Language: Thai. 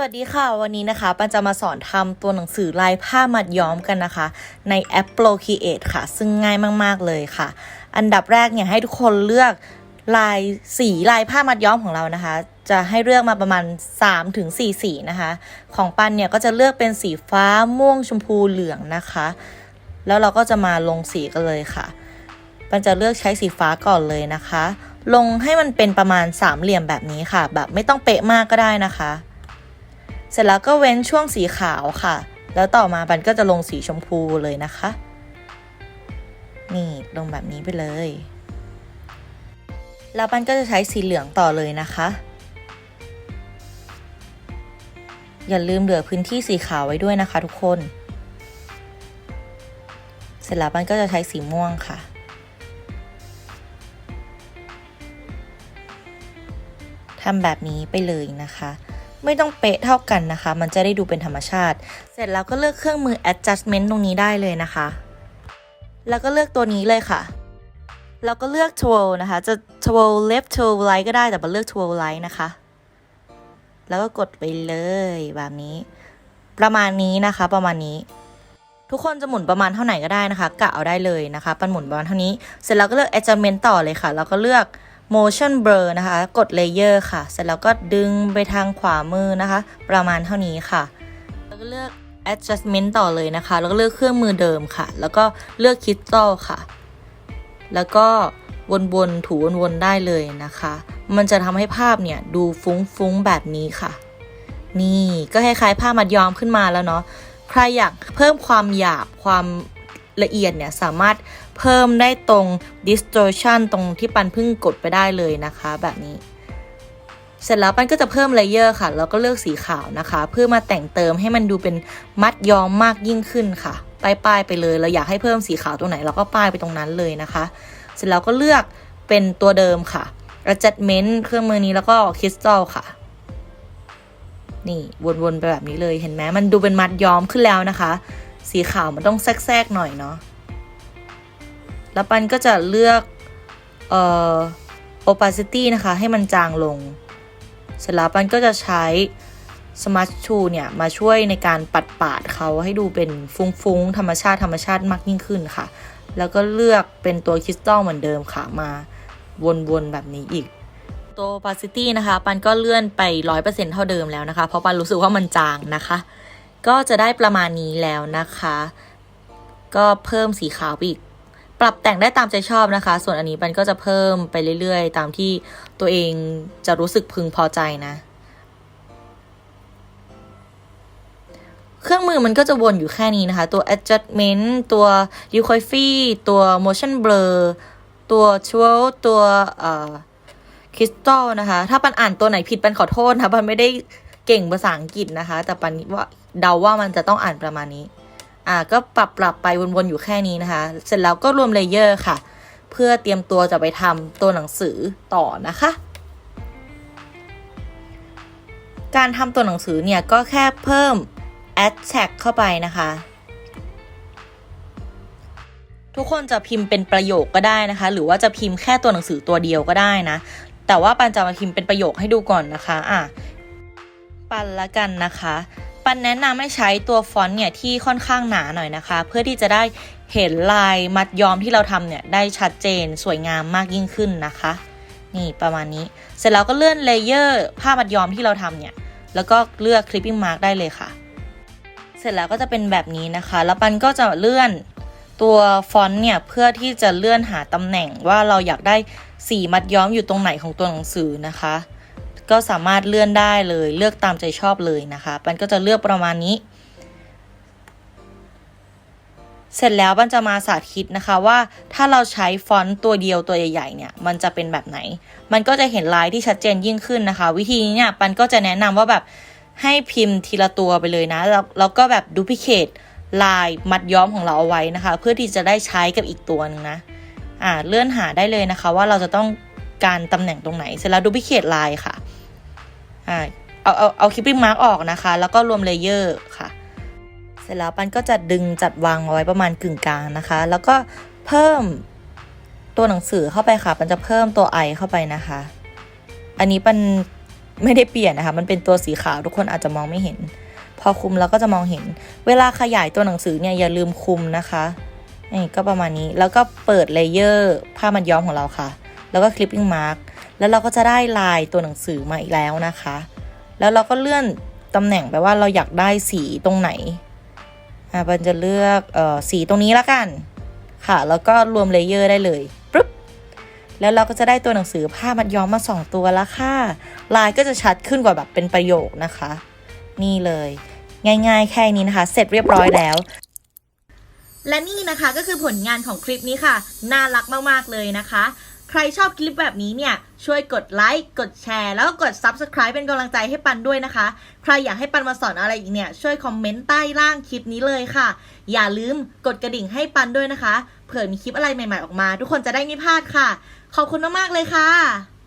วัสดีค่ะ วันนี้นะคะปันจะมาสอนทำตัวหนังสือลายผ้ามัดย้อมกันนะคะ ในแอป Procreate ค่ะ ซึ่งง่ายมาก ๆ เลยค่ะ อันดับแรกเนี่ยให้ทุกคนเลือกลายสีลายผ้ามัดย้อมของเรานะคะ จะให้เลือกมาประมาณ 3-4ถึง4สีนะคะ ของปันเนี่ยก็จะเลือกเป็นสีฟ้าม่วงชมพูเหลืองนะคะ แล้วเราก็จะมาลงสีกันเลยค่ะ ปันจะเลือกใช้สีฟ้าก่อนเลยนะคะ ลงให้มันเป็นประมาณสามเหลี่ยมแบบนี้ค่ะ แบบไม่ต้องเป๊ะมากก็ได้นะคะ ร็จแล้วก็เว้นช่วงสีขาวค่ะ แล้วต่อมาปันก็จะลงสีชมพูเลยนะคะ นี่ลงแบบนี้ไปเลย แล้วปันก็จะใช้สีเหลืองต่อเลยนะคะ อย่าลืมเหลือพื้นที่สีขาวไว้ด้วยนะคะทุกคน เสร็จแล้วปันก็จะใช้สีม่วงค่ะทำแบบนี้ไปเลยนะคะ ไม่ต้องเป๊ะเท่ากันนะคะ มันจะได้ดูเป็นธรรมชาติ เสร็จแล้วก็เลือกเครื่องมือ adjustment ตรงนี้ได้เลยนะคะ แล้วก็เลือกตัวนี้เลยค่ะ แล้วก็เลือก twirl นะคะ จะ twirl left twirl right ก็ได้แต่มาเลือก twirl right นะคะ แล้วก็กดไปเลยแบบนี้ ประมาณนี้นะคะ ประมาณนี้ ทุกคนจะหมุนประมาณเท่าไหร่ก็ได้นะคะกะเอาได้เลยนะคะปันหมุนประมาณเท่านี้ เสร็จแล้วก็เลือก adjustment ต่อเลยค่ะ แล้วก็เลือก motion blur นะคะ กด layer ค่ะ เสร็จแล้วก็ดึงไปทางขวามือนะคะ ประมาณเท่านี้ค่ะ แล้วก็เลือก adjustment ต่อเลยนะคะ แล้วก็เลือกเครื่องมือเดิมค่ะ แล้วก็เลือก crystal ค่ะ แล้วก็วนๆ ถูวนๆ ได้เลยนะคะ มันจะทำให้ภาพเนี่ยดูฟุ้งๆ แบบนี้ค่ะ นี่ก็คล้ายๆผ้ามัดย้อมขึ้นมาแล้วเนาะ ใครอยากเพิ่มความหยาบความ ละเอียดเนี่ยสามารถเพิ่มได้ตรง distortion ตรงที่ปันพิ่งกดไปได้เลยนะคะ แบบนี้ เสร็จแล้วปันก็จะเพิ่มเลเยอร์ค่ะ แล้วก็เลือกสีขาวนะคะ เพื่อมาแต่งเติมให้มันดูเป็นมัดย้อมมากยิ่งขึ้นค่ะ ป้ายๆไปเลย เราอยากให้เพิ่มสีขาวตรงไหนเราก็ป้ายไปตรงนั้นเลยนะคะ เสร็จแล้วก็เลือกเป็นตัวเดิมค่ะ adjustment เครื่องมือนี้แล้วก็ crystal ค่ะนี่วนๆไปแบบนี้เลยเห็นไหมมันดูเป็นมัดย้อมขึ้นแล้วนะคะ สีขาวมันต้องแทรกๆหน่อยเนาะแล้วปันก็จะเลือกเอ่อ opacity นะคะ ให้มันจางลง เสร็จแล้วปันก็จะใช้ smart tool เนี่ย มาช่วยในการปัดปาดเขาให้ดูเป็นฟุ้งๆ ธรรมชาติธรรมชาติมากยิ่งขึ้นค่ะ แล้วก็เลือกเป็นตัวคริสตัลเหมือนเดิมค่ะ มาวนๆ แบบนี้อีก ตัว opacity นะคะ ปันก็เลื่อนไป 100%เท่าเดิมแล้วนะคะ เพราะปันรู้สึกว่ามันจางนะคะ ก็จะได้ประมาณนี้แล้วนะคะ ก็เพิ่มสีขาวไปอีก ปรับแต่งได้ตามใจชอบนะคะ ส่วนอันนี้ปันก็จะเพิ่มไปเรื่อยๆ ตามที่ตัวเองจะรู้สึกพึงพอใจนะ เครื่องมือมันก็จะวนอยู่แค่นี้นะคะ ตัว adjustment ตัว u c o i f y ตัว motion blur ตัว twirl ตัวเอ่อ crystal นะคะ ถ้าปันอ่านตัวไหนผิดปันขอโทษนะปันไม่ได้เก่งภาษาอังกฤษนะคะ แต่ปันว่า เดาว่ามันจะต้องอ่านประมาณนี้ อ่า ก็ปรับปรับไปวนๆอยู่แค่นี้นะคะ เสร็จแล้วก็รวมเลเยอร์ค่ะ เพื่อเตรียมตัวจะไปทำตัวหนังสือต่อนะคะ การทำตัวหนังสือเนี่ยก็แค่เพิ่ม add tag เข้าไปนะคะ ทุกคนจะพิมพ์เป็นประโยคก็ได้นะคะ หรือว่าจะพิมพ์แค่ตัวหนังสือตัวเดียวก็ได้นะ แต่ว่าปันจะมาพิมพ์เป็นประโยคให้ดูก่อนนะคะ อะปันละกันนะคะ ปันแนะนำให้ใช้ตัวฟอนต์เนี่ยที่ค่อนข้างหนาหน่อยนะคะ เพื่อที่จะได้เห็นลายมัดย้อมที่เราทำเนี่ยได้ชัดเจนสวยงามมากยิ่งขึ้นนะคะ นี่ประมาณนี้ เสร็จแล้วก็เลื่อนเลเยอร์ผ้ามัดย้อมที่เราทำเนี่ย แล้วก็เลือก clipping mark ได้เลยค่ะ เสร็จแล้วก็จะเป็นแบบนี้นะคะ แล้วปันก็จะเลื่อนตัวฟอนต์เนี่ยเพื่อที่จะเลื่อนหาตำแหน่งว่าเราอยากได้สีมัดย้อมอยู่ตรงไหนของตัวหนังสือนะคะ ก็สามารถเลื่อนได้เลยเลือกตามใจชอบเลยนะคะปันก็จะเลือกประมาณนี้ เสร็จแล้วปันจะมาสาธิตนะคะว่าถ้าเราใช้ฟอนต์ตัวเดียวตัวใหญ่ๆเนี่ยมันจะเป็นแบบไหน มันก็จะเห็นลายที่ชัดเจนยิ่งขึ้นนะคะ วิธีนี้เนี่ยปันก็จะแนะนำว่าแบบให้พิมพ์ทีละตัวไปเลยนะแล้วแล้วก็แบบดูพิเคทลายมัดย้อมของเราเอาไว้นะคะ เพื่อที่จะได้ใช้กับอีกตัวนึงนะอ่าเลื่อนหาได้เลยนะคะว่าเราจะต้องการตำแหน่งตรงไหน เสร็จแล้วดูพิเคทลายค่ะ อ่าเอาเอาเอาคลิปปิ้งมาร์กออกนะคะ แล้วก็รวมเลเยอร์ค่ะ เสร็จแล้วปันก็จะดึงจัดวางเอาไว้ประมาณกึ่งกลางนะคะ แล้วก็เพิ่มตัวหนังสือเข้าไปค่ะ ปันจะเพิ่มตัวไอเข้าไปนะคะ อันนี้ปันไม่ได้เปลี่ยนนะคะ มันเป็นตัวสีขาวทุกคนอาจจะมองไม่เห็น พอคุมแล้วก็จะมองเห็น เวลาขยายตัวหนังสือเนี่ยอย่าลืมคุมนะคะนี่ก็ประมาณนี้ แล้วก็เปิดเลเยอร์ผ้ามัดย้อมของเราค่ะ แล้วก็คลิปปิ้งมาร์ก แล้วเราก็จะได้ลายตัวหนังสือมาอีกแล้วนะคะ แล้วเราก็เลื่อนตำแหน่งไปว่าเราอยากได้สีตรงไหนอะบันจะเลือกเอ่อสีตรงนี้ละกันค่ะ แล้วก็รวมเลเยอร์ได้เลยปุ๊บแล้วเราก็จะได้ตัวหนังสือผ้ามัดย้อมมาสองตัวแล้วค่ะ ลายก็จะชัดขึ้นกว่าแบบเป็นประโยคนะคะ นี่เลย ง่ายๆ แค่นี้นะคะ เสร็จเรียบร้อยแล้ว และนี่นะคะก็คือผลงานของคลิปนี้ค่ะ น่ารักมากๆเลยนะคะ ใครชอบคลิปแบบนี้เนี่ย ช่วยกดไลค์ กดแชร์ แล้วก็กด Subscribe เป็นกำลังใจให้ปันด้วยนะคะ ใครอยากให้ปันมาสอนอะไรอีกเนี่ย ช่วยคอมเมนต์ใต้ล่างคลิปนี้เลยค่ะ อย่าลืมกดกระดิ่งให้ปันด้วยนะคะ เผื่อมีคลิปอะไรใหม่ๆออกมา ทุกคนจะได้ไม่พลาดค่ะ ขอบคุณมากๆเลยค่ะ